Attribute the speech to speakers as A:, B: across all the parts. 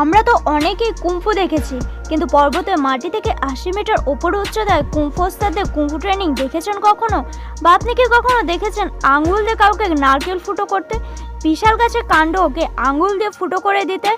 A: আমরা তো অনেকেই কুম্ফু দেখেছি, কিন্তু পর্বতের মাটি থেকে আশি মিটার ওপর উচ্চতায় কুম্ফু ওস্তাদদের কুম্ফু ট্রেনিং দেখেছেন কখনো? বা আপনি কি কখনো দেখেছেন আঙুল দিয়ে কাউকে নারকেল ফুটো করতে? বিশাল গাছের কাণ্ড ওকে আঙুল দিয়ে ফুটো করে দিতে?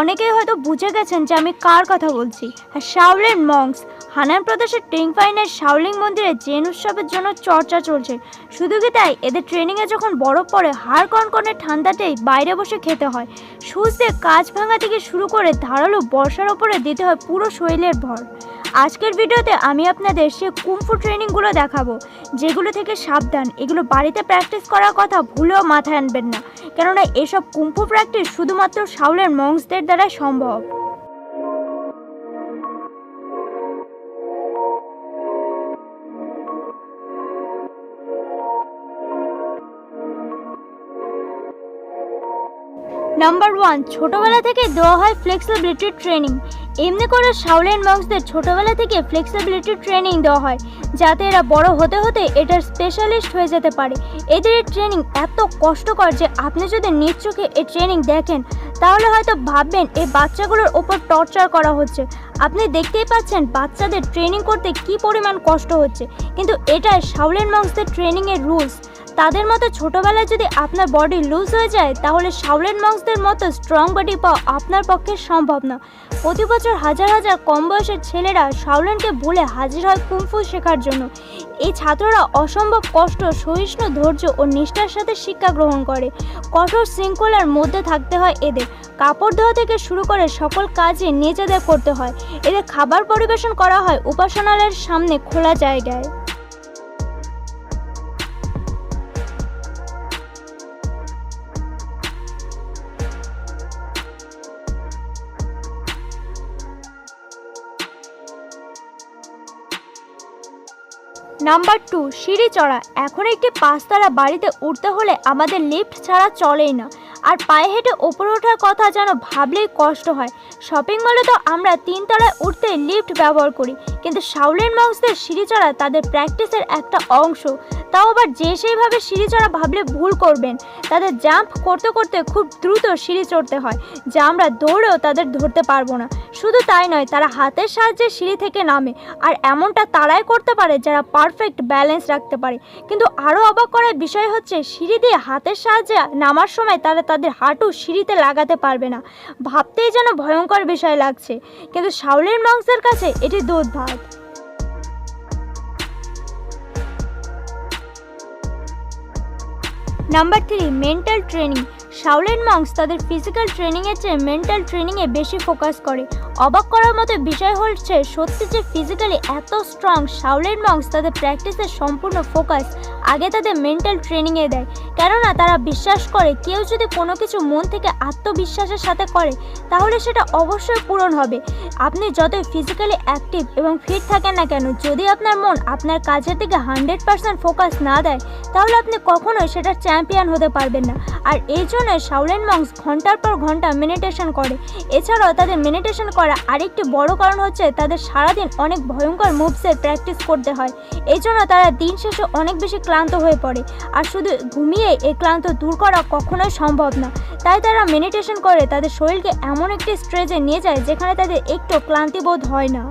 A: অনেকেই হয়তো বুঝে গেছেন যে আমি কার কথা বলছি। হ্যাঁ শাওলেন মংস হানান প্রদেশের টিংফাইনের শাওলিং মন্দিরে জেন উৎসবের জন্য চর্চা চলছে। শুধু কি তাই? এদের ট্রেনিংয়ে যখন বরফ পড়ে, হাড় কনকনে ঠান্ডাতেই বাইরে বসে খেতে হয়। সুচ দিয়ে কাজ ভাঙা থেকে শুরু করে ধারালো বর্ষার ওপরে দিতে হয় পুরো শরীরের ভর। আজকের ভিডিওতে আমি আপনাদের সে কুমফু ট্রেনিংগুলো দেখাবো, যেগুলো থেকে সাবধান। এগুলো বাড়িতে প্র্যাকটিস করার কথা ভুলেও মাথায় আনবেন না। কেননা এসব কুমফু প্র্যাকটিস শুধুমাত্র শাওলের মংসদের দ্বারাই সম্ভব। নাম্বার ওয়ান ছোটোবেলা থেকে দেওয়া হয় ফ্লেক্সিবিলিটি ট্রেনিং এমনি করে শাওলেন মংসদের ছোটবেলা থেকে ফ্লেক্সিবিলিটি ট্রেনিং দেওয়া হয়, যাতে এরা বড় হতে হতে এটার স্পেশালিস্ট হয়ে যেতে পারে। এদের ট্রেনিং এত কষ্টকর যে আপনি যদি নিজ চোখে এই ট্রেনিং দেখেন, তাহলে হয়তো ভাববেন এই বাচ্চাগুলোর ওপর টর্চার করা হচ্ছে। আপনি দেখতেই পাচ্ছেন বাচ্চাদের ট্রেনিং করতে কি পরিমাণ কষ্ট হচ্ছে। কিন্তু এটাই শাওলেন মংসদের ট্রেনিংয়ের রুলস তাদের মতো ছোটবেলায় যদি আপনার বডি লুজ হয়ে যায়, তাহলে শাওলেন মংসদের মতো স্ট্রং বডি পাওয়া আপনার পক্ষে সম্ভব না। প্রতি বছর হাজার হাজার কম বয়সের ছেলেরা শাওলেনকে ভুলে হাজির হয় কুমফু শেখার জন্য। এই ছাত্ররা অসম্ভব কষ্ট, সহিষ্ণু ধৈর্য ও নিষ্ঠার সাথে শিক্ষা গ্রহণ করে। কঠোর শৃঙ্খলার মধ্যে থাকতে হয় এদের। কাপড় ধোয়া থেকে শুরু করে সকল কাজে নিজেদের করতে হয়। এদের খাবার পরিবেশন করা হয় উপাসনালয়ের সামনে খোলা জায়গায়। নাম্বার টু সিঁড়ি চড়া। এখন একটি পাঁচতলা বাড়িতে উঠতে হলে আমাদের লিফট ছাড়া চলেই না। আর পায়ে হেঁটে ওপরে ওঠার কথা যেন ভাবলেই কষ্ট হয়। শপিং মলে তো আমরা তিনতলায় উঠতে লিফট ব্যবহার করি, কিন্তু শাউলেন মংসদের সিঁড়ি চড়া তাদের প্র্যাকটিসের একটা অংশ। তাও আবার যে সেইভাবে সিঁড়ি চড়া ভাবলে ভুল করবেন। তাদের জাম্প করতে করতে খুব দ্রুত সিঁড়ি চড়তে হয়, যা আমরা দৌড়েও তাদের ধরতে পারব না। শুধু তাই নয়, তারা হাতের সাহায্যে সিঁড়ি থেকে নামে, আর এমনটা তারাই করতে পারে যারা পারফেক্ট ব্যালেন্স রাখতে পারে। কিন্তু আরও অবাক করার বিষয় হচ্ছে, সিঁড়ি দিয়ে হাতের সাহায্যে নামার সময় তারা তাদের হাঁটু সিঁড়িতে লাগাতে পারবে না। ভাবতেই যেন ভয়ঙ্কর বিষয় লাগছে। কিন্তু শাওলের মাংসের কাছে এটি দুধ ভাত number three, mental training. Shaolin monks তাদের ফিজিক্যাল ট্রেনিংয়ের চেয়ে মেন্টাল ট্রেনিংয়ে বেশি ফোকাস করে। অবাক করার মতো বিষয় হচ্ছে, সত্যি যে ফিজিক্যালি এত স্ট্রং শাওলেন মংস তাদের প্র্যাকটিসের সম্পূর্ণ ফোকাস আগে তাদের মেন্টাল ট্রেনিংয়ে দেয়। কেননা তারা বিশ্বাস করে, কেউ যদি কোনো কিছু মন থেকে আত্মবিশ্বাসের সাথে করে, তাহলে সেটা অবশ্যই পূরণ হবে। আপনি যতই ফিজিক্যালি অ্যাক্টিভ এবং ফিট থাকেন না কেন, যদি আপনার মন আপনার কাজের দিকে হান্ড্রেড পার্সেন্ট ফোকাস না দেয়, তাহলে আপনি কখনোই সেটা চ্যাম্পিয়ন হতে পারবেন না। আর এই জন্য শাওলেন মংস ঘণ্টার পর ঘণ্টা মেডিটেশন করে। এছাড়াও তাদের মেডিটেশন করা আরেকটি বড় কারণ হচ্ছে তাদের সারাদিন অনেক ভয়ঙ্কর মুভসের প্র্যাকটিস করতে হয়। এই জন্য তারা দিন শেষে অনেক বেশি ক্লান্ত হয়ে পড়ে। আর শুধু ঘুমিয়ে এই ক্লান্ত দূর করা কখনোই সম্ভব না। তাই তারা মেডিটেশন করে, তাদের শরীরকে এমন একটি স্ট্রেজে নিয়ে যায় যেখানে তাদের একটু ক্লান্তি বোধ হয় না।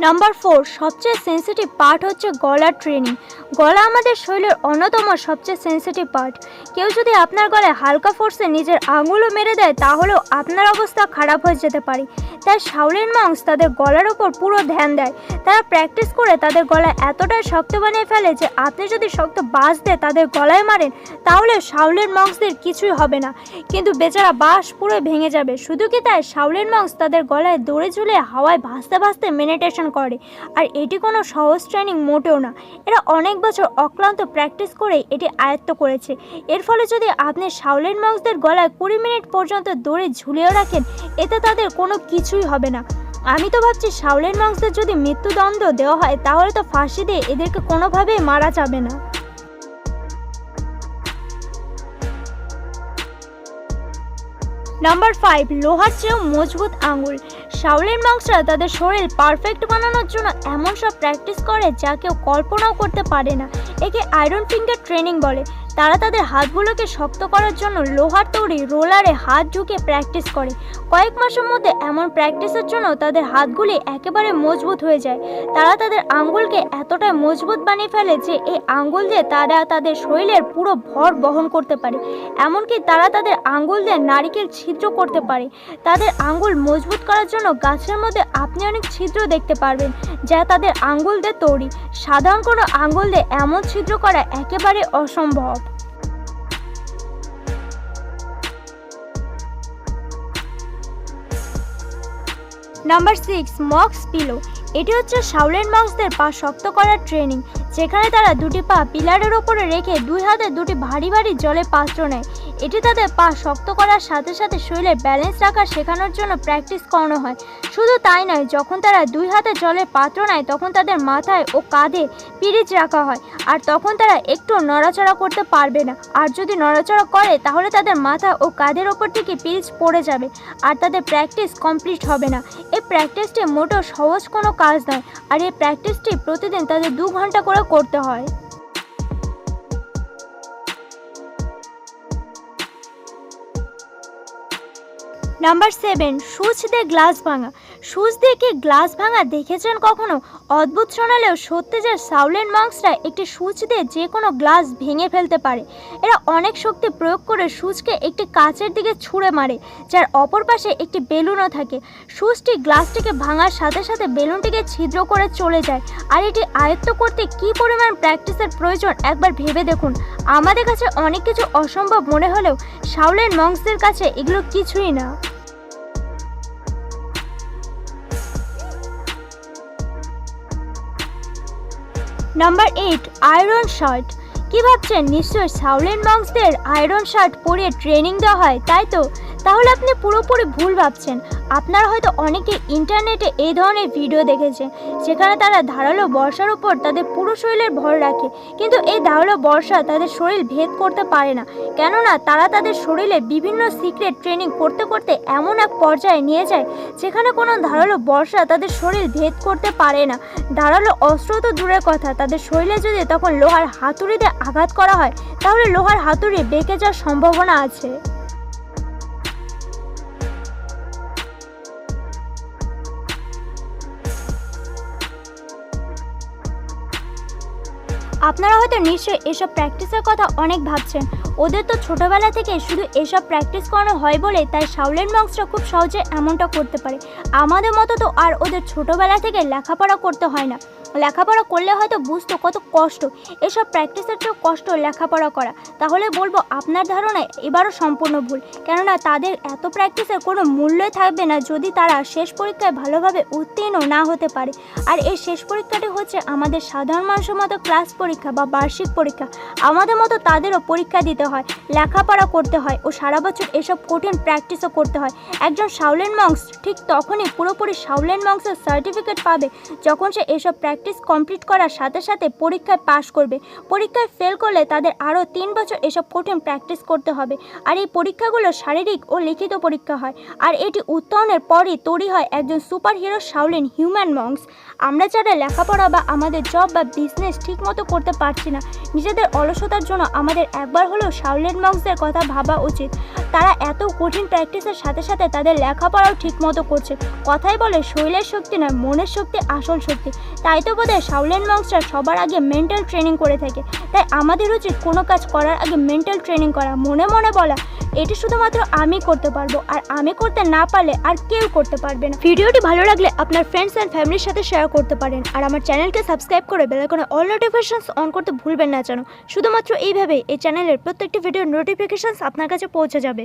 A: নাম্বার ফোর সবচেয়ে সেন্সিটিভ পার্ট হচ্ছে গলার ট্রেনিং গলা আমাদের শরীরের অন্যতম সবচেয়ে সেন্সিটিভ পার্ট কেউ যদি আপনার গলায় হালকা ফোর্সে নিজের আঙুলও মেরে দেয়, তাহলেও আপনার অবস্থা খারাপ হয়ে যেতে পারে। তাই শাওলিন মাংস তাদের গলার ওপর পুরো ধ্যান দেয়। তারা প্র্যাকটিস করে তাদের গলা এতটাই শক্ত বানিয়ে ফেলে যে আপনি যদি শক্ত বাস দিয়ে তাদের গলায় মারেন, তাহলে শাওলিন মাংসদের কিছুই হবে না। কিন্তু বেচারা বাঁশ পুরো ভেঙে যাবে। শুধু কি তাই? শাওলিন মাংস তাদের গলায় দড়ি ঝুলে হাওয়ায় ভাসতে ভাসতে মেডিটেশন করে। আর এটি কোনো সহজ ট্রেনিং মোটেও না। এরা অনেক বছর অক্লান্ত প্র্যাকটিস করে এটি আয়ত্ত করেছে। এর ফলে যদি আপনি শাওলেন মাংসদের গলায় কুড়ি মিনিট পর্যন্ত দড়ি ঝুলিয়ে রাখেন, এতে তাদের কোনো কিছুই হবে না। আমি তো ভাবছি শাওলেন মাংসদের যদি মৃত্যুদণ্ড দেওয়া হয়, তাহলে তো ফাঁসি দিয়ে এদেরকে কোনোভাবেই মারা যাবে না। নাম্বার ফাইভ লোহার চেয়েও মজবুত আঙুল। শাওলের মাংসরা তাদের শরীর পারফেক্ট বানানোর জন্য এমন সব প্র্যাকটিস করে যা কেউ কল্পনাও করতে পারে না। একে আয়রন ফিঙ্গার ট্রেনিং বলে। তারা তাদের হাতগুলোকে শক্ত করার জন্য লোহার তৈরি রোলারে হাত ঢুকে প্র্যাকটিস করে। কয়েক মাসের মধ্যে এমন প্র্যাকটিসের জন্য তাদের হাতগুলি একেবারে মজবুত হয়ে যায়। তারা তাদের আঙ্গুলকে এতটাই মজবুত বানিয়ে ফেলে যে এই আঙ্গুল দিয়ে তারা তাদের শরীরের পুরো ভর বহন করতে পারে। এমনকি তারা তাদের আঙ্গুল দিয়ে নারিকেল ছিদ্র করতে পারে। তাদের আঙ্গুল মজবুত করার জন্য গাছের মধ্যে আপনি অনেক ছিদ্র দেখতে পারবেন, যা তাদের আঙ্গুল দিয়ে তৈরি। সাধারণ কোনো আঙ্গুল দিয়ে এমন ছিদ্র করা একেবারে অসম্ভব। Number 6. Mock Pillow এটি হচ্ছে শাওলেন মক্সদের পা শক্ত করার ট্রেনিং যেখানে তারা দুটি পা পিলারের ওপরে রেখে দুই হাতে দুটি ভারী ভারী জলে পাত্র নেয়। এটি তাদের পা শক্ত করার সাথে সাথে শরীরের ব্যালেন্স রাখা শেখানোর জন্য প্র্যাকটিস করানো হয়। শুধু তাই নয়, যখন তারা দুই হাতে জলের পাত্র নেয়, তখন তাদের মাথায় ও কাঁধে পিরিচ রাখা হয়, আর তখন তারা একটু নড়াচড়া করতে পারবে না। আর যদি নড়াচড়া করে, তাহলে তাদের মাথা ও কাঁধের ওপর থেকে পিরিচ পড়ে যাবে, আর তাদের প্র্যাকটিস কমপ্লিট হবে না। এই প্র্যাকটিসটি মোটেও সহজ কোনো কাজ নয় আর এই প্র্যাকটিসটি প্রতিদিন তাদের দু ঘণ্টা করে করতে হয়। নাম্বার সেভেন সুচ দিয়ে গ্লাস ভাঙা। সুচ দিয়ে কি গ্লাস ভাঙা দেখেছেন কখনো? অদ্ভুত শোনালেও সত্যি যে সাউলেন মংসরা একটি সুচ দিয়ে যে কোনো গ্লাস ভেঙে ফেলতে পারে। এরা অনেক শক্তি প্রয়োগ করে সুচকে একটি কাচের দিকে ছুঁড়ে মারে, যার অপর পাশে একটি বেলুনও থাকে। সুচটি গ্লাসটিকে ভাঙার সাথে সাথে বেলুনটিকে ছিদ্র করে চলে যায়। আর এটি আয়ত্ত করতে কী পরিমাণ প্র্যাকটিসের প্রয়োজন একবার ভেবে দেখুন। আমাদের কাছে অনেক কিছু অসম্ভব মনে হলেও সাউলেন মংসদের কাছে এগুলো কিছুই না। নাম্বার এইট আয়রন শার্ট কি ভাবছেন? নিশ্চয়ই সাউলেন মংসদের আয়রন শার্ট পরে ট্রেনিং দেওয়া হয়, তাই তো? তাহলে আপনি পুরোপুরি ভুল ভাবছেন। আপনারা হয়তো অনেকে ইন্টারনেটে এই ধরনের ভিডিও দেখেছেন যেখানে তারা ধারালো বর্ষার উপর তাদের পুরো শরীরের ভর রাখে, কিন্তু এই ধারালো বর্ষা তাদের শরীর ভেদ করতে পারে না। কেননা তারা তাদের শরীরে বিভিন্ন সিক্রেট ট্রেনিং করতে করতে এমন এক পর্যায়ে নিয়ে যায়, যেখানে কোনো ধারালো বর্ষা তাদের শরীর ভেদ করতে পারে না। ধারালো অস্ত্র তো দূরের কথা, তাদের শরীরে যদি তখন লোহার হাতুড়িতে আঘাত করা হয়, তাহলে লোহার হাতুড়ি বেঁকে যাওয়ার সম্ভাবনা আছে। আপনারা হয়তো নিশ্চয়ই এসব প্র্যাকটিসের কথা অনেক ভাবছেন। ওদের তো ছোটবেলা থেকে শুধু এসব প্র্যাকটিস করানো হয় বলে তাই শাওলেন মংসরা খুব সহজে এমনটা করতে পারে। আমাদের মতো তো আর ওদের ছোটবেলা থেকে লেখাপড়া করতে হয় না। লেখাপড়া করলে হয়তো বুঝতো কত কষ্ট। এসব প্র্যাকটিসের চেয়েও কষ্ট লেখাপড়া করা। তাহলে বলব আপনার ধারণায় এবারও সম্পূর্ণ ভুল। কেননা তাদের এত প্র্যাকটিসের কোনো মূল্যই থাকবে না যদি তারা শেষ পরীক্ষায় ভালোভাবে উত্তীর্ণ না হতে পারে। আর এই শেষ পরীক্ষাটি হচ্ছে আমাদের সাধারণ মানুষের মতো ক্লাস পরীক্ষা বা বার্ষিক পরীক্ষা। আমাদের মতো তাদেরও পরীক্ষা দিতে হয়, লেখাপড়া করতে হয় ও সারা বছর এসব কঠিন প্র্যাকটিসও করতে হয়। একজন শাওলেন মংস ঠিক তখনই পুরোপুরি শাওলেন মংসের সার্টিফিকেট পাবে যখন সে এসব প্র্যাকটিস কমপ্লিট করার সাথে সাথে পরীক্ষায় পাশ করবে। পরীক্ষায় ফেল করলে তাদের আরও তিন বছর এসব কঠিন প্র্যাকটিস করতে হবে আর এই পরীক্ষাগুলো শারীরিক ও লিখিত পরীক্ষা হয়। আর এটি উত্তরণের পরই তৈরি হয় একজন super hero Shaolin human monks আমরা যারা লেখাপড়া বা আমাদের জব বা বিজনেস ঠিকমতো করতে পারছি না, নিজেদের অলসতার জন্য আমাদের একবার হলেও শাওলেন মক্সদের কথা ভাবা উচিত। তারা এত কঠিন প্র্যাকটিসের সাথে সাথে তাদের লেখাপড়াও ঠিকমতো করছে। কথাই বলে শরীরের শক্তি নয়, মনের শক্তি, আসল শক্তি। তাই তো বোধহয় শাওলেন মক্সরা সবার আগে মেন্টাল ট্রেনিং করে থাকে। তাই আমাদের উচিত কোনো কাজ করার আগে মেন্টাল ট্রেনিং করা। মনে মনে বলা এটি শুধুমাত্র আমি করতে পারব, আর আমি করতে না পারলে আর কেউ করতে পারবে না। ভিডিওটি ভালো লাগলে আপনার ফ্রেন্ডস অ্যান্ড ফ্যামিলির সাথে শেয়ার করতে পারেন, আর আমার চ্যানেলকে সাবস্ক্রাইব করে বেলাইকনে অল নোটিফিকেশনস অন করতে ভুলবেন না যেন। শুধুমাত্র এইভাবেই এই চ্যানেলের প্রত্যেকটি ভিডিওর নোটিফিকেশানস আপনার কাছে পৌঁছে যাবে।